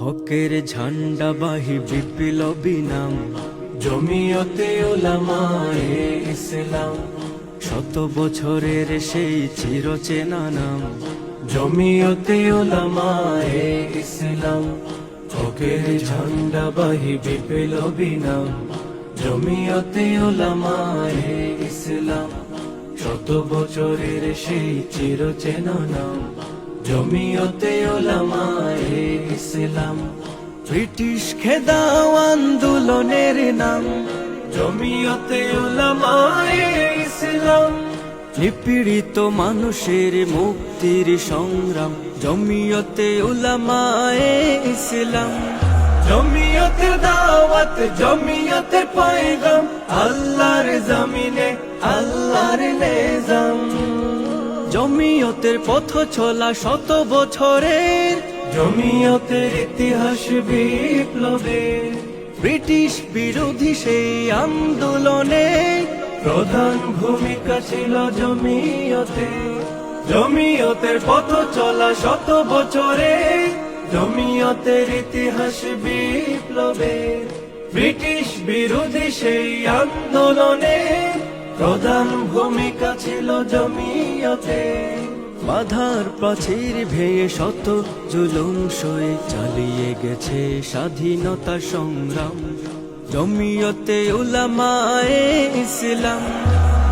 হকের ঝান্ডা বাহি বিপ্লবী নাম জমিয়তে ইসলাম। শত বছরের সেই চিরচেনা নাম। জমিয়তে ইসলাম। হকের ঝান্ডা বাহি বিপ্লবী নাম জমিয়তে ইসলাম। শত বছরের সেই চিরচেনা নাম। জমিয়তে ওলামায়ে ইসলাম ব্রিটিশ খেদাও আন্দোলনের নাম জমিয়তে ওলামায়ে ইসলাম নিপীড়িত মানুষের মুক্তির সংগ্রাম জমিয়তে উলামায়ে ইসলাম জমিয়তের দাওয়াত, জমিয়তের পয়গাম, আল্লাহর জমিনে, আল্লাহর নিজাম। জমিয়তের পথ চলা শত বছরের। জমিয়তের ইতিহাস বিপ্লবে। ব্রিটিশ বিরোধী সেই আন্দোলনে। প্রধান ভূমিকা ছিল জমিয়তে। জমিয়তের পথ চলা শত বছরে। জমিয়তের ইতিহাস বিপ্লবে। ব্রিটিশ বিরোধী সেই আন্দোলনে। প্রধান ভূমিকা ছিল জমিয়তে। বাধার প্রাচীর ভেয়ে শত জুলুম সয়ে চালিয়ে গেছে স্বাধীনতা সংগ্রাম। জমিয়তে উলামায়ে ইসলাম।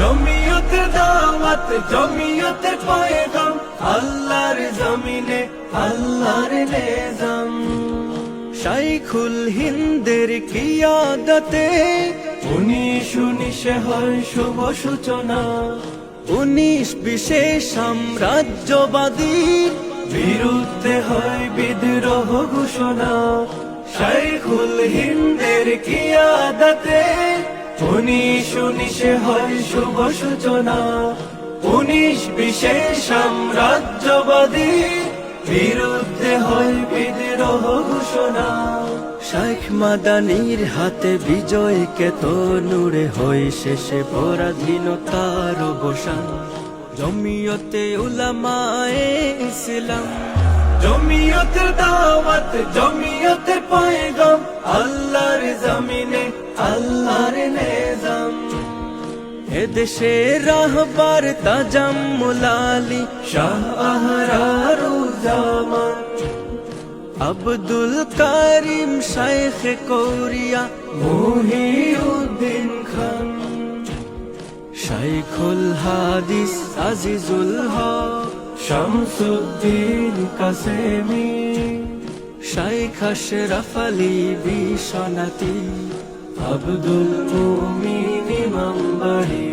জমিয়তের দাওয়াত জমিয়তের পয়গাম আল্লাহর জমিনে আল্লাহর নিজাম। শাইখুল হিন্দের কিয়াদতে উনিশ উনিশে হয় শুভ সূচনা। উনিশ বিশেষ সাম্রাজ্যবাদী। বিরুদ্ধে হয় বিদ্রোহ ঘোষণা। শাইখুল হিন্দের কিয়াদতে উনিশ উনিশে হয় শুভ সূচনা। উনিশ বিশেষ সাম্রাজ্যবাদী। বিরুদ্ধে হয় বিদ্রোহ ঘোষণা। শাইখ মাদানির হাতে বিজয় কেত নুড়ে হই শেষে পরাধীনতার অবসান। জমিয়তে উলামায়ে ইসলাম, জমিয়তের দাওয়াত, জমিয়তের পয়গাম, আল্লাহর জমিনে, আল্লাহর নিজাম। এদেশে রাহবার তাজাম মুলালি শাহ আহরারু জামান আব্দুল কারিম শাইখ কৌরিয়া, মুহিউদ্দিন খান। শাইখুল হাদিস আজিজুল হক, শামসুদ্দিন কাসেমি। শাইখ আশরাফ আলী বিশ্বনাথী আব্দুল মুমিন ইমামবাড়ি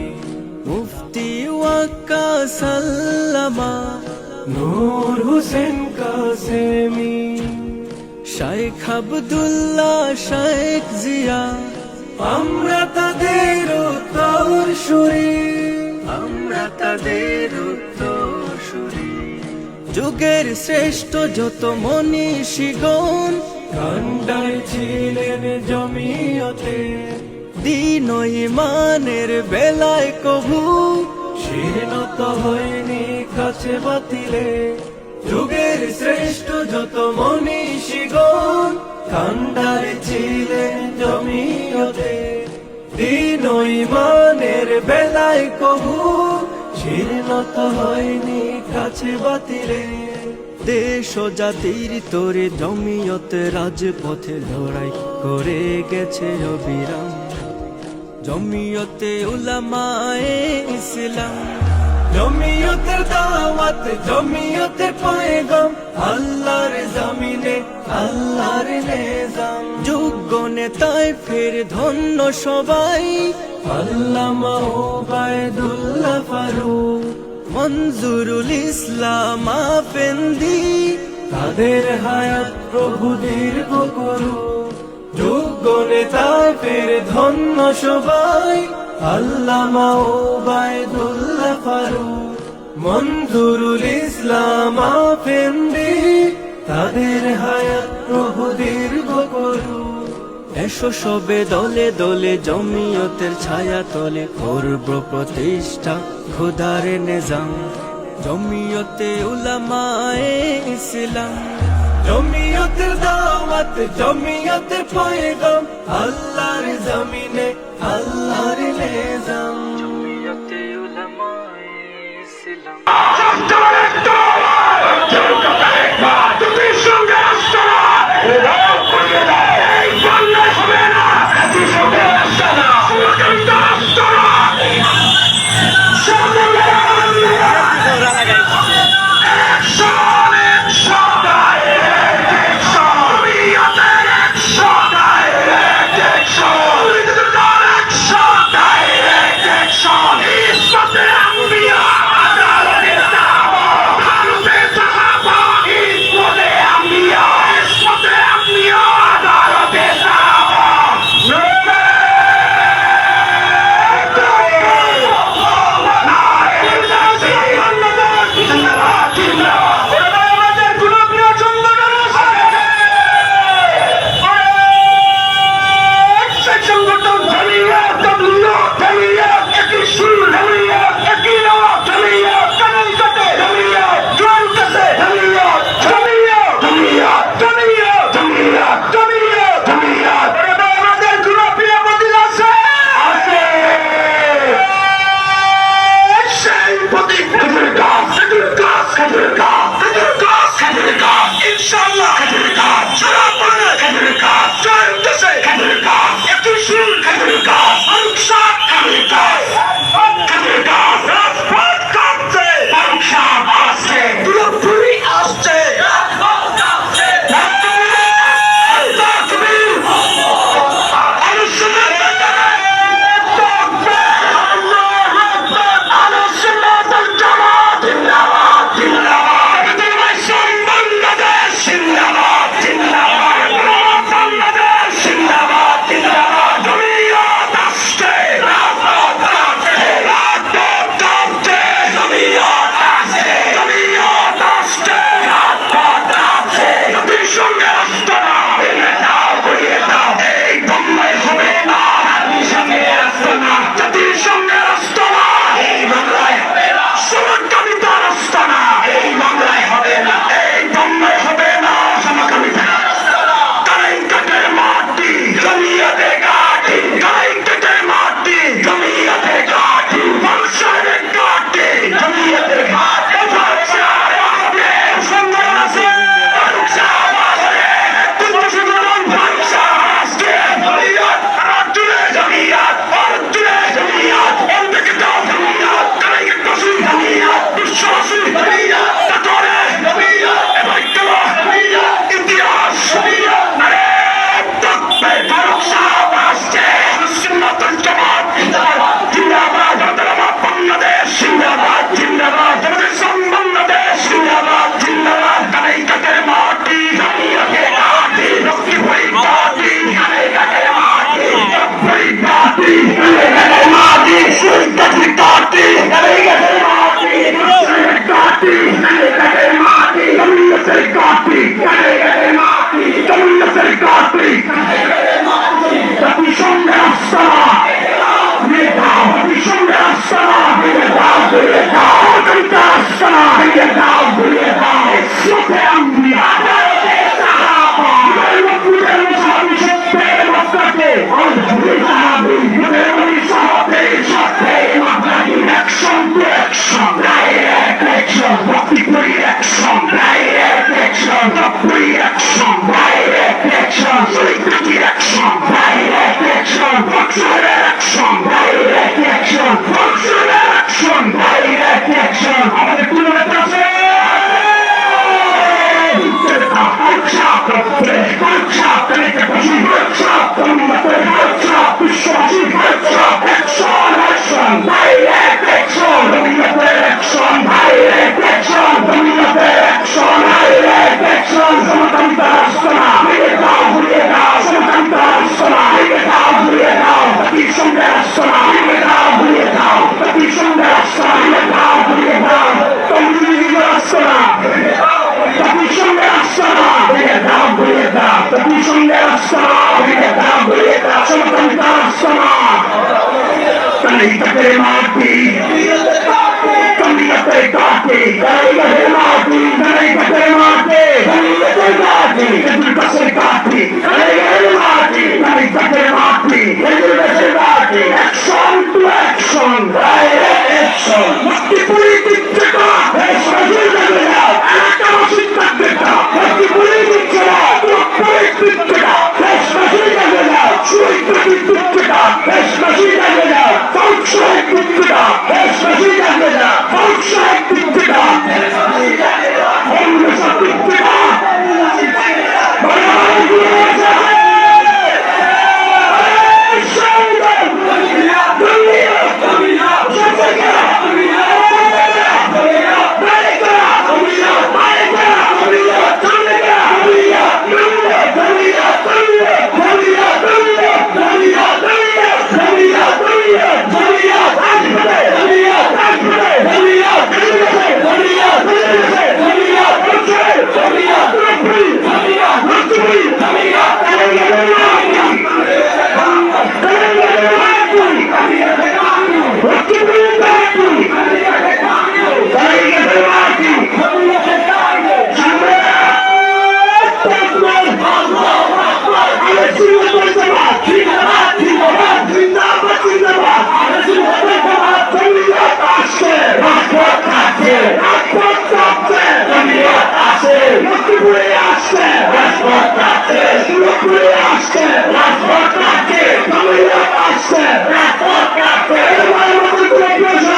মুফতি ওয়াক্কা সাল্লামা নূর হোসেন কাসেমি, শাইখ আব্দুল্লাহ, শাইখ জিয়া। আমরা তাদের উত্তর সুরি। আমরা তাদের উত্তরসূরি যুগের শ্রেষ্ঠ যত মনীষীগণ কান্ডায় ছিলেন জমিয়তে। দিন ইমানের বেলায় কভু শীর্ণত হয়নি কাছে বাতিলে। যুগের শ্রেষ্ঠ যত মনীষীগণ কান্ডারে ছিলেন জমিয়তে। দিন ইমানের বেলায় কবু শীর্ণত হয়নি কাছে বাতিলে। দেশ জাতির তোরে জমিয়তে রাজপথে লড়াই করে গেছে অবিরাম জমিয়তে উলামায়ে ইসলাম। জমিয়তের দাওয়াত জমিয়তের পয়গাম। আল্লাহর জমিনে, আল্লাহর নিজাম। যোগ্য নেতায় ফের ধন্য সবাই। আল্লামা ওবায়দুল্লাহ ফারুক। মঞ্জুরুল ইসলাম আফেন্দি। তাদের হায়াত প্রভু দীর্ঘ করু যোগ্য নেতায় ফের ধন্য সবাই। আল্লামা ওবায়দুল্লাহ ফারুক মঞ্জুরুল ইসলাম আফেন্দি, তাদের হায়াত প্রভু দীর্ঘ করু এসো সবে দলে দলে জমিয়তের ছায়া তলে, করব প্রতিষ্ঠা খোদার নিজাম। জমিয়তে উলামায়ে ইসলাম। জমিয়তের দাওয়াত জমিয়তের পয়গাম আল্লাহর জমিনে আল্লাহর লেজাম জমিয়তে উলামায়ে ইসলাম। 随便打。ainda করে আসছে রাজপথ কাছে করে আসছে রাজপথ কাছে আসছে রাজপথ কাছে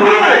Hallelujah!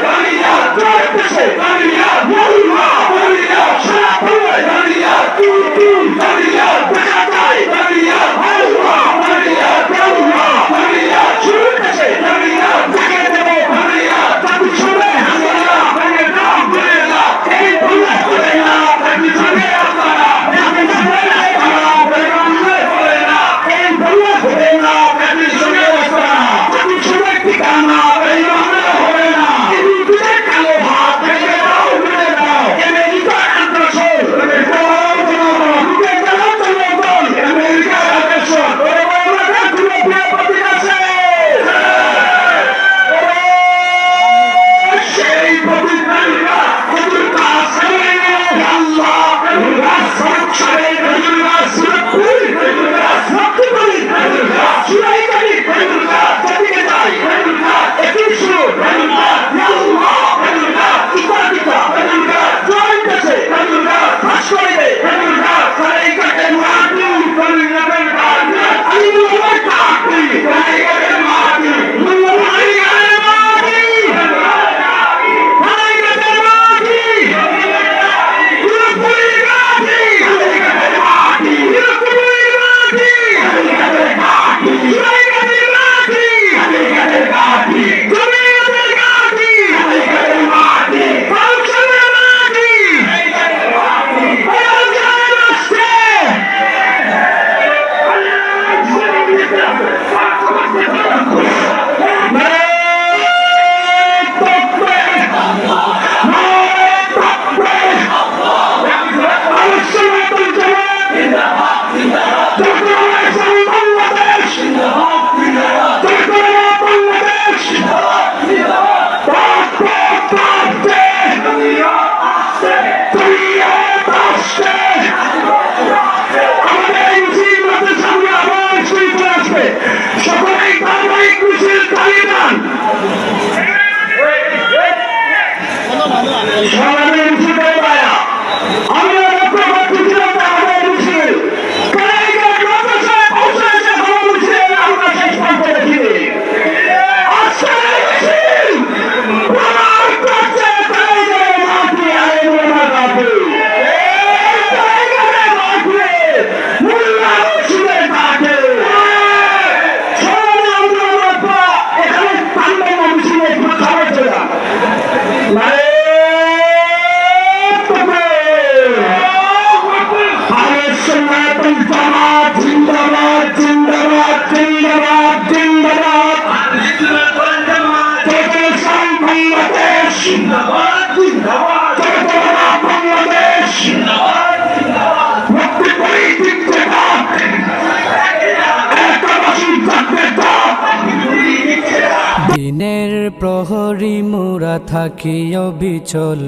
দিনের প্রহরী মোরা থাকি অবিচল,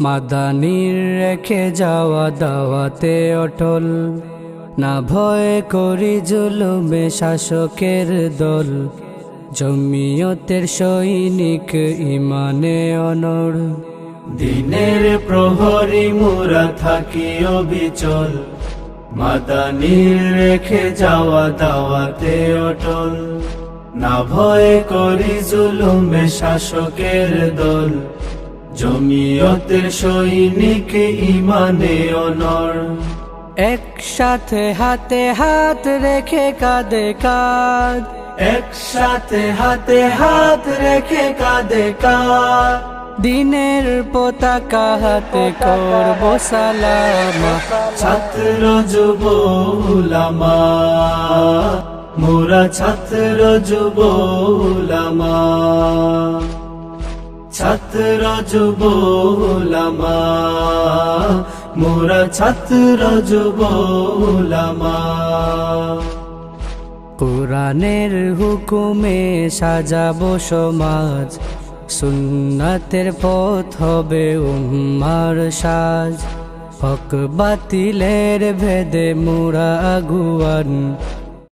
মাদানির রেখে যাওয়া দাওয়াতে অটল। না ভয় করি জুলুমে শাসকের দল জমিয়তের সৈনিক ইমানে অনর দিনের প্রহরী মোরা থাকি অবিচল, মাদানির রেখে যাওয়া দাওয়াতে অটল। না ভয় করি জুলুমে শাসকের দল, জমিয়তের সৈনিক ইমানে অনর একসাথে হাতে হাত রেখে কাঁধে কাঁধ একসাথে হাতে হাত রেখে কাঁধে কাঁধ দিনের পতাকা হাতে করব সালামা, ছাত্র যুব উলামা মোরা ছাত্র যুব উলামা ছাত্র যুব উলামা মোরা ছাত্র যুব উলামা কোরআনের হুকুমে সাজাবো সমাজ সুন্নাতের পথ হবে উম্মার সাজ। হক বাতিলের ভেদে মুরা আগুয়ান